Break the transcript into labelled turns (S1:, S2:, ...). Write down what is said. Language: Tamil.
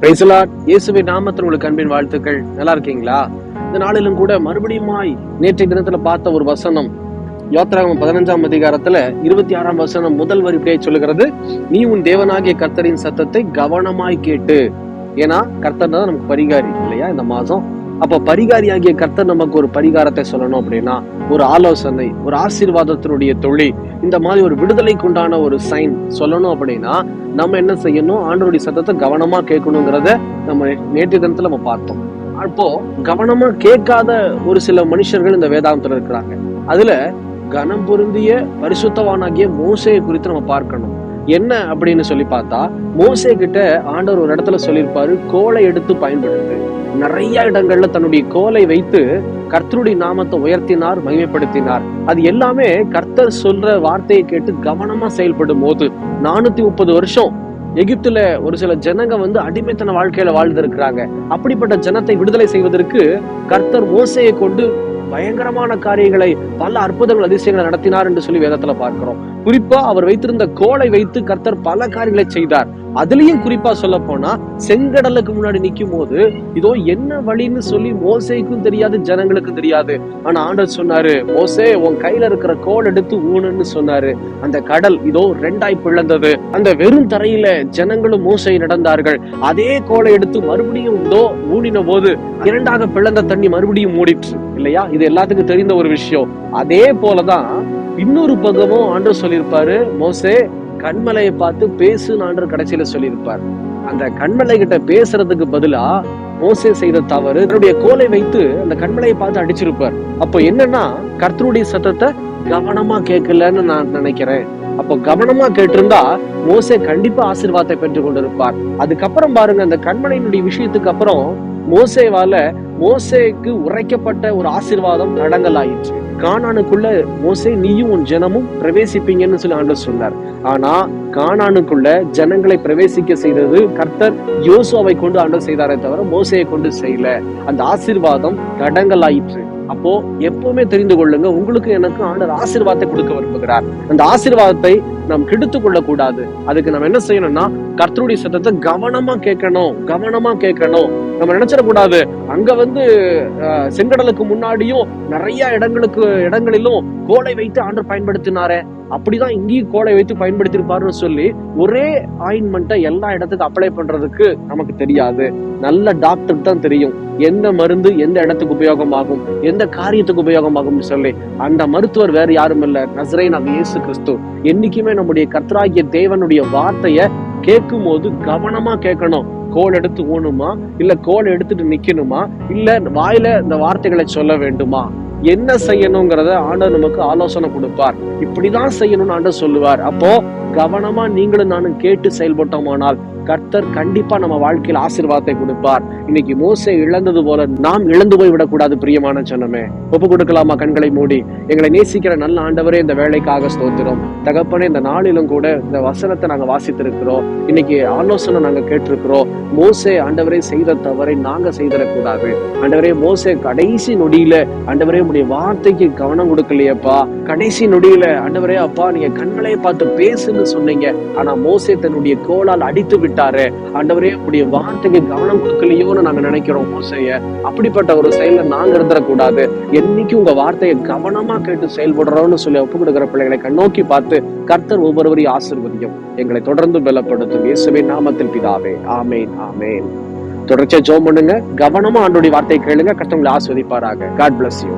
S1: பிரைசலா இயேசுவை நாமத்தில் உங்களுக்கு அன்பின் வாழ்த்துக்கள். நல்லா இருக்கீங்களா? இந்த நாளிலும் கூட மறுபடியுமாய் நேற்றைய தினத்துல பார்த்த ஒரு வசனம் யோத்ராகம் பதினஞ்சாம் அதிகாரத்துல இருபத்தி ஆறாம் வசனம் முதல் வரி இப்படியே சொல்லுகிறது. நீ உன் தேவனாகிய கர்த்தரின் சத்தத்தை கவனமாய் கேட்டு. ஏன்னா கர்த்தர் தான் நமக்கு பரிகாரி இல்லையா இந்த மாசம் அப்ப பரிகாரியாகிய கர்த்தர் நமக்கு ஒரு பரிகாரத்தை சொல்லணும் அப்படின்னா ஒரு ஆலோசனை ஒரு ஆசீர்வாதத்தினுடைய தொழில் இந்த மாதிரி ஒரு விடுதலைக்கு உண்டான ஒரு சைன் சொல்லணும் அப்படின்னா நம்ம என்ன செய்யணும்? ஆண்டவருடைய சத்தத்தை கவனமா கேட்கணுங்கிறத நம்ம நேற்று தினத்துல நம்ம பார்த்தோம். அப்போ கவனமா கேட்காத ஒரு சில மனுஷர்கள் இந்த வேதாந்தத்துல இருக்கிறாங்க. அதுல கனம் பொருந்திய பரிசுத்தவானாகிய மோசையை குறித்து நம்ம பார்க்கணும். என்ன அப்படின்னு சொல்லி பார்த்தா மோசே கிட்ட ஆண்டவர் ஒரு இடத்துல சொல்லியிருப்பாரு கோலை எடுத்து பயன்படுத்து. நிறைய இடங்கள்ல தன்னுடைய கோலை வைத்து கர்த்தருடைய நாமத்தை உயர்த்தினார் மகிமைப்படுத்தினார். அது எல்லாமே கர்த்தர் சொல்ற வார்த்தையை கேட்டு கவனமா செயல்படும் போது நானூத்தி முப்பது வருஷம் எகிப்துல ஒரு சில ஜனங்க வந்து அடிமைத்தன வாழ்க்கையில வாழ்ந்திருக்கிறாங்க. அப்படிப்பட்ட ஜனத்தை விடுதலை செய்வதற்கு கர்த்தர் மோசையை கொண்டு பயங்கரமான காரியங்களை பல அற்புதங்கள் அதிசயங்களை நடத்தினார் என்று சொல்லி வேதத்துல பார்க்கிறோம். குறிப்பா அவர் வைத்திருந்த கோலை வைத்து கர்த்தர் பல காரியங்களை செய்தார். அதுலயும் குறிப்பா சொல்ல போனா செங்கடலுக்கு முன்னாடி நிக்கும் போது இதோ என்ன வழின்னு சொல்லி மோசைக்கும் தெரியாது ஜனங்களுக்கும் தெரியாது. ஆனா ஆண்டவர் சொன்னாரு மோசே உன் கையில இருக்கிற கோல் எடுத்து ஊனுன்னு சொன்னாரு. அந்த கடல் இதோ ரெண்டாய் பிளந்தது. அந்த வெறும் தரையில ஜனங்களும் மோசை நடந்தார்கள். அதே கோலை எடுத்து மறுபடியும் இதோ ஊனின போது இரண்டாக பிளந்த தண்ணி மறுபடியும் மூடிற்று. இல்லையா? இது எல்லாத்துக்கும் தெரிந்த ஒரு விஷயம். அதே போலதான் இன்னொரு பக்கமும் ஆண்டர் சொல்லியிருப்பாரு மோசே கண்மலையை பார்த்து பேசுன்னு ஆண்டர் கடைசியில சொல்லியிருப்பார். அந்த கண்மலை கிட்ட பேசுறதுக்கு பதிலா மோசே செய்த தவறு தன்னுடைய கோலை வைத்து அந்த கண்மலையை பார்த்து அடிச்சிருப்பார். அப்போ என்னன்னா கர்த்தருடைய சத்தத்தை கவனமா கேட்கலன்னு நான் நினைக்கிறேன். அப்போ கவனமா கேட்டிருந்தா மோசே கண்டிப்பா ஆசீர்வாதத்தை பெற்று கொண்டிருப்பார். அதுக்கப்புறம் பாருங்க அந்த கண்மலையினுடைய விஷயத்துக்கு அப்புறம் மோசேவால மோசேக்கு உரைக்கப்பட்ட ஒரு ஆசீர்வாதம் தடங்கல் ஆயிடுச்சு கானானுக்குள்ள மோசே நீயும் உன் ஜனமும் பிரவேசிப்பீங்கன்னு சொல்லி ஆண்டவர் சொன்னார். ஆனா கானானுக்குள்ள ஜனங்களை பிரவேசிக்க செய்தது கர்த்தர் யோசுவாவை கொண்டு ஆண்டவர் செய்தாரே தவிர மோசையை கொண்டு செய்யல. அந்த ஆசீர்வாதம் தடங்கல் ஆயிற்று அப்போ எப்பவுமே தெரிந்து கொள்ளுங்க உங்களுக்கு எனக்கு ஆண்டர் ஆசீர்வாதத்தை கொடுக்க விரும்புகிறார். அந்த ஆசீர்வாதத்தை நாம் கெடுத்து கொள்ள கூடாது அதுக்கு நம்ம என்ன செய்யணும்னா கர்த்தருடைய சத்தத்தை கவனமா கேட்கணும் கவனமா கேட்கணும். நம்ம நினைச்சிடக்கூடாது அங்க வந்து செங்கடலுக்கு முன்னாடியும் நிறைய இடங்களுக்கு இடங்களிலும் கோலை வைத்து ஆண்டர் பயன்படுத்தினாரே. அப்படிதான் இங்கேயும் கோலை வைத்து பயன்படுத்தியிருப்பாருன்னு சொல்லி ஒரே ஆயின்மெண்ட்டை எல்லா இடத்துக்கு அப்ளை பண்றதுக்கு நமக்கு தெரியாது. நல்ல டாக்டருக்கு தான் தெரியும். எந்த மருந்து எந்த இடத்துக்கு உபயோகமாகும் எந்த காரியத்துக்கு உபயோகமாகும்னு சொல்லி. அந்த மருத்துவர் வேற யாரும் இல்ல. நசரேன் அது இயேசு கிறிஸ்து. என்னைக்குமே நம்முடைய கர்த்தராகிய தேவனுடைய வார்த்தைய கேட்கும் போது கவனமா கேட்கணும். கோல் எடுத்து ஊணுமா? இல்ல கோல் எடுத்துட்டு நிக்கணுமா? இல்ல வாயில இந்த வார்த்தைகளை சொல்ல வேண்டுமா? என்ன செய்யணுங்கிறத ஆண்டவர் நமக்கு ஆலோசனை கொடுப்பார். இப்படிதான் செய்யணும்னு ஆண்டவர் சொல்லுவார். அப்போ கவனமா நீங்களும் நானும் கேட்டு செயல்பட்டோமானால் கர்த்தர் கண்டிப்பா நம்ம வாழ்க்கையில் ஆசீர்வாதத்தை கொடுப்பார். இன்னைக்கு மோசை இழந்தது போல நாம் இழந்து போய் விடக்கூடாது பிரியமான சொன்னமே ஒப்பு கொடுக்கலாமா கண்களை மூடி? எங்களை நேசிக்கிற நல்ல ஆண்டவரே இந்த வேலைக்காக ஸ்தோத்திரம். தகப்பனே இந்த நாளிலும் கூட இந்த வசனத்தை நாங்க வாசித்திருக்கிறோம். இன்னைக்கு ஆலோசனை நாங்க கேட்டிருக்கிறோம். மோசே ஆண்டவரே செய்த தவறை நாங்க செய்திடக்கூடாது. ஆண்டவரே மோசே கடைசி நொடியில ஆண்டவரே உடைய வார்த்தைக்கு கவனம் கொடுக்கலையப்பா. கடைசி நொடியில ஆண்டவரே அப்பா நீங்க கண்களை பார்த்து பேசுன்னு சொன்னீங்க. ஆனா மோசே தன்னுடைய கோலால் அடித்து விட்டு விட்டாரு. ஆண்டவரே உடைய வார்த்தைக்கு கவனம் கொடுக்கலையோன்னு நாங்க நினைக்கிறோம். ஓசைய அப்படிப்பட்ட ஒரு செயல நாங்க இருந்துடக்கூடாது என்னைக்கு உங்க வார்த்தையை கவனமா கேட்டு செயல்படுறோம்னு சொல்லி ஒப்பு கொடுக்குற பிள்ளைகளை கண்ணோக்கி பார்த்து கர்த்தர் ஒவ்வொருவரையும் ஆசிர்வதியும். எங்களை தொடர்ந்து பலப்படுத்தும் இயேசுவின் நாமத்தில் பிதாவே. ஆமேன் ஆமேன். தொடர்ச்சியா ஜோம் பண்ணுங்க. கவனமா ஆண்டோடைய வார்த்தையை கேளுங்க. கஷ்டங்களை ஆஸ்வதிப்பாராக காட் பிளஸ் யூ